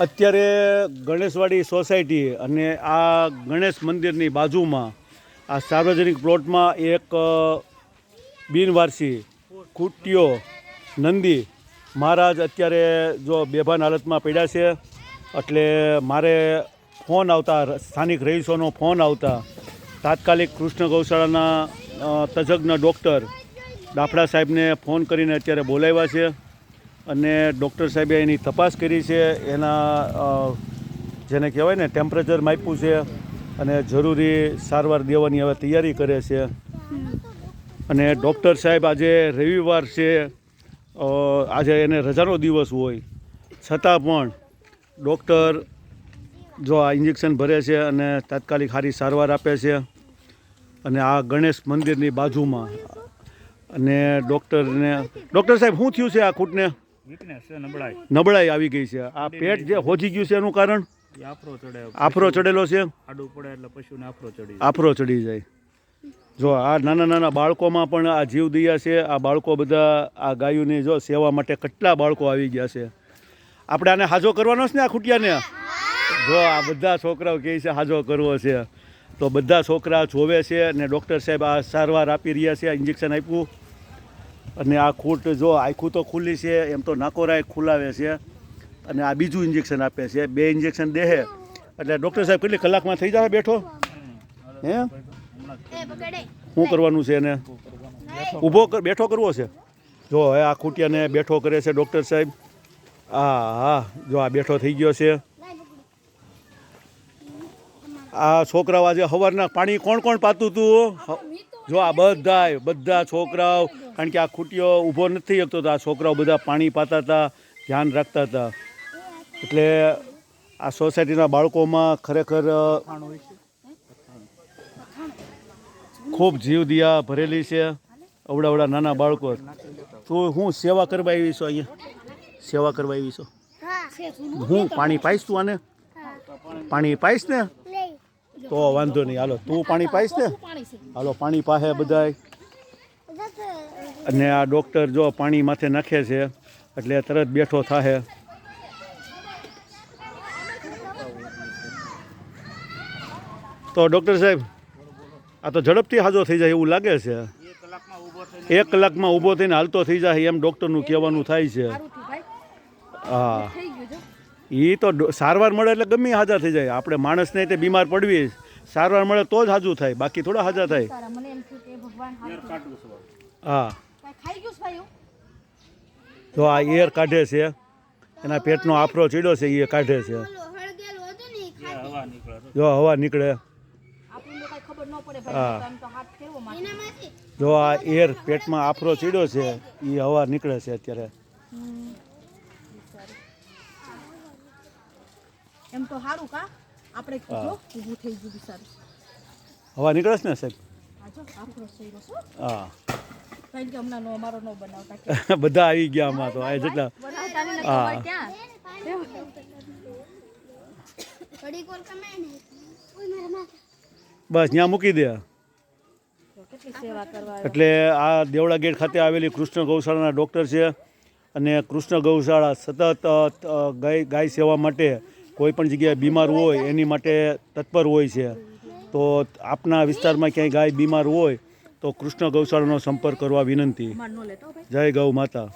અત્યારે ગણેશવાડી સોસાયટી અને આ ગણેશ મંદિરની બાજુમાં, આ સાર્વજનિક પ્લોટમાં એક બિનવારસી કુટિયો નંદી મહારાજ અત્યારે જો બેભાન હાલતમાં પડ્યા છે, એટલે મારે ફોન આવતા, સ્થાનિક રહીશોનો ફોન આવતા, તાત્કાલિક કૃષ્ણ ગૌશાળાના તજજ્ઞ ડૉક્ટર દાફડા સાહેબને ફોન કરીને અત્યારે બોલાવ્યા છે. અને ડૉક્ટર સાહેબે એની તપાસ કરી છે. એના જેને કહેવાય ને ટેમ્પરેચર માપ્યું છે અને જરૂરી સારવાર દેવાની હવે તૈયારી કરે છે. અને ડૉક્ટર સાહેબ આજે રવિવાર છે. આજે એને રજાનો દિવસ હોય. છતાં પણ ડૉક્ટર જો આ ઇન્જેક્શન ભરે છે અને તાત્કાલિક સારી સારવાર આપે છે અને આ ગણેશ મંદિરની બાજુમાં. અને ડૉક્ટરને, ડૉક્ટર સાહેબ, શું થયું છે આ ખૂટને? નબળાઈ. આવી ગઈ છે. આ પેટ જે હોજી ગયું છે એનું કારણ? આફરો ચડે. આફરો ચડેલો છે? આડું પડે એટલે પશુને આફરો ચડી જાય. આફરો ચડી જાય. જો આ નાના નાના બાળકોમાં પણ આ જીવ દયા છે. આ બાળકો બધા આ ગાયોની જો સેવા માટે કેટલા બાળકો આવી ગયા છે. આપણે આને હાજો કરવાનો છે ને આ ખૂટિયાને? જો આ બધા છોકરાઓ કહે છે હાજો કરવો છે. તો બધા છોકરા જોવે છે અને ડૉક્ટર સાહેબ આ સારવાર આપી રહ્યા છે ઇન્જેક્શન આપ્યું. અને આ ખૂટ જો આખું તો ખુલ્લી છે, એમ તો નાકોરાય ખુલાવે છે. અને આ બીજું ઇન્જેક્શન આપે છે. બે ઇન્જેક્શન દેહે. એટલે ડૉક્ટર સાહેબ કેટલી કલાકમાં થઈ જશે બેઠો? હે? શું કરવાનું છે એને? ઊભો બેઠો કરવો છે? જો હવે આ ખૂટિયાને બેઠો કરે છે ડૉક્ટર સાહેબ. હા હા જો આ બેઠો થઈ ગયો છે. આ છોકરાઓ આજે સવારના પાણી કોણ કોણ પાતું હતું જો આ બધાય બધા છોકરાઓ કારણ કે આ ખૂટીઓ ઊભો નથી શકતો તો આ છોકરાઓ બધા પાણી પાતા હતા ધ્યાન રાખતા હતા. એટલે આ સોસાયટીના બાળકોમાં ખરેખર ખૂબ જીવ દિયા ભરેલી છે. અવડા અવડા નાના બાળકો. તો હું સેવા કરવા આવી છું અહીંયા? સેવા કરવા આવી છું? હું. પાણી પાઈશ તું આને? પાણી પાઈશ ને? તો વાંધો નહીં. હાલો, તું પાણી પાઈશ ને? હાલો, પાણી પાહે બધાય. અને આ ડૉક્ટર જો પાણી માથે નાખે છે, એટલે તરત બેઠો થાહે. તો ડૉક્ટર સાહેબ, આ તો ઝડપથી હાજો થઈ જાય એવું લાગે છે. એક કલાકમાં ઊભો થઈને હાલતો થઈ જાય એમ ડૉક્ટરનું કહેવાનું થાય છે. હા. એ તો સારવાર મળે એટલે ગમે હાજર થઈ જાય. આપણે માણસને તે બીમાર પડવી સારવાર મળે તો જ હાજુ થાય. બાકી થોડા હાજર થાય. હા? તો આ એર કાઢે છે. એના પેટનો આફરો ચીડો છે એ કાઢે છે. જો હવા નીકળે. આપણને કાંઈ ખબર ન પડે ભાઈ હા. જો આ એર પેટમાં આફરો ચીડો છે એ હવા નીકળે છે અત્યારે. એમ તો સારું કા? આપણે કીધું ઊભું થઈ ગયું બિચારું હવા નીકળશ ને સાહેબ? આજો આખરો સૈરો છો હા. કારણ કે હમણાં નો અમારો નો બનાવતા બધા આવી ગયા આમાં તો આ જેટલા. બનાવતા હા. બસ ત્યાં મૂકી દે. તો કેટલી સેવા કરવા એટલે આ દેવળા ગેટ ખાતે આવેલી કૃષ્ણ ગૌશાળાના ડૉક્ટર છે અને કૃષ્ણ ગૌશાળા સતત ગાય ગાય સેવા માટે કોઈ પણ જગ્યાએ બીમાર હોય એની માટે તત્પર હોય છે. તો આપના વિસ્તારમાં ક્યાંય ગાય બીમાર હોય તો કૃષ્ણ ગૌશાળાનો સંપર્ક કરવા વિનંતી. જય ગૌ માતા.